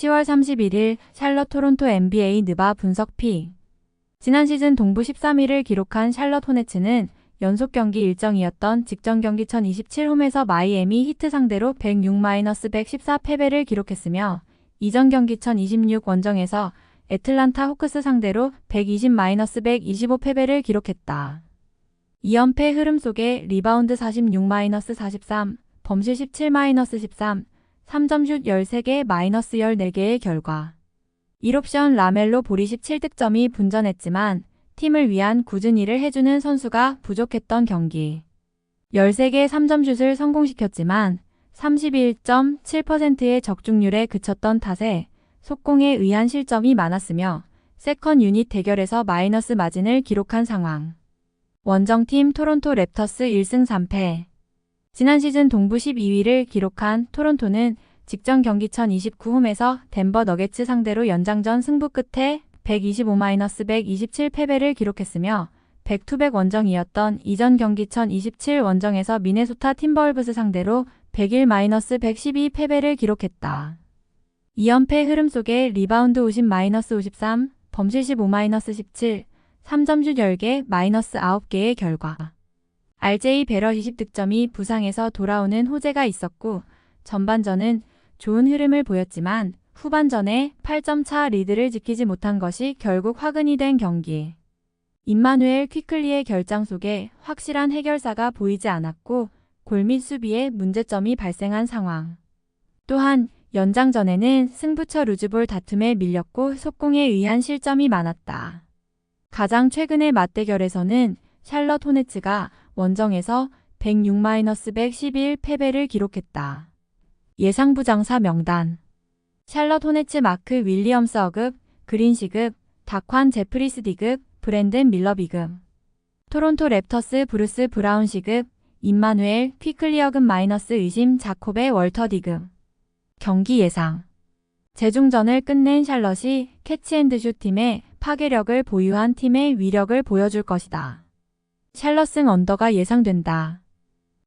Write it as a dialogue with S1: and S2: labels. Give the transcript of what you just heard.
S1: 10월 31일 샬럿 토론토 NBA 느바 분석 픽. 지난 시즌 동부 13위를 기록한 샬럿 호네츠는 연속 경기 일정이었던 직전 경기 1027홈에서 마이애미 히트 상대로 106-114 패배를 기록했으며 이전 경기 1026 원정에서 애틀란타 호크스 상대로 120-125 패배를 기록했다. 2연패 흐름 속에 리바운드 46-43, 범실 17-13, 3점슛 13개, 마이너스 14개의 결과. 1옵션 라멜로 볼이 17득점이 분전했지만 팀을 위한 굳은 일을 해주는 선수가 부족했던 경기. 13개의 3점슛을 성공시켰지만 31.7%의 적중률에 그쳤던 탓에 속공에 의한 실점이 많았으며 세컨 유닛 대결에서 마이너스 마진을 기록한 상황. 원정팀 토론토 랩터스 1승 3패. 지난 시즌 동부 12위를 기록한 토론토는 직전 경기 1029홈에서 덴버 너게츠 상대로 연장전 승부 끝에 125-127 패배를 기록했으며 백투백 원정이었던 이전 경기 1027 원정에서 미네소타 팀버울브스 상대로 101-112 패배를 기록했다. 2연패 흐름 속에 리바운드 50-53, 범실 15-17, 3점슛 10개, 마이너스 9개의 결과. RJ 베러 20득점이 부상에서 돌아오는 호재가 있었고 전반전은 좋은 흐름을 보였지만 후반전에 8점 차 리드를 지키지 못한 것이 결국 화근이 된 경기. 임마누엘 퀴클리의 결장 속에 확실한 해결사가 보이지 않았고 골밑 수비에 문제점이 발생한 상황. 또한 연장전에는 승부처 루즈볼 다툼에 밀렸고 속공에 의한 실점이 많았다. 가장 최근의 맞대결에서는 샬럿 호네츠가 원정에서 106-111 패배를 기록했다. 예상 부 장사 명단 샬럿 호네츠 마크 윌리엄스 어급, 그린 시급, 다관 제프리스 디급, 브랜든 밀러 비급 토론토 랩터스 브루스 브라운 시급, 임마누엘 퀴클리어급 마이너스 의심 자코베 월터 디급 경기 예상 재중전을 끝낸 샬럿이 캐치앤드슛 팀의 파괴력을 보유한 팀의 위력을 보여줄 것이다. 샬럿승 언더가 예상된다.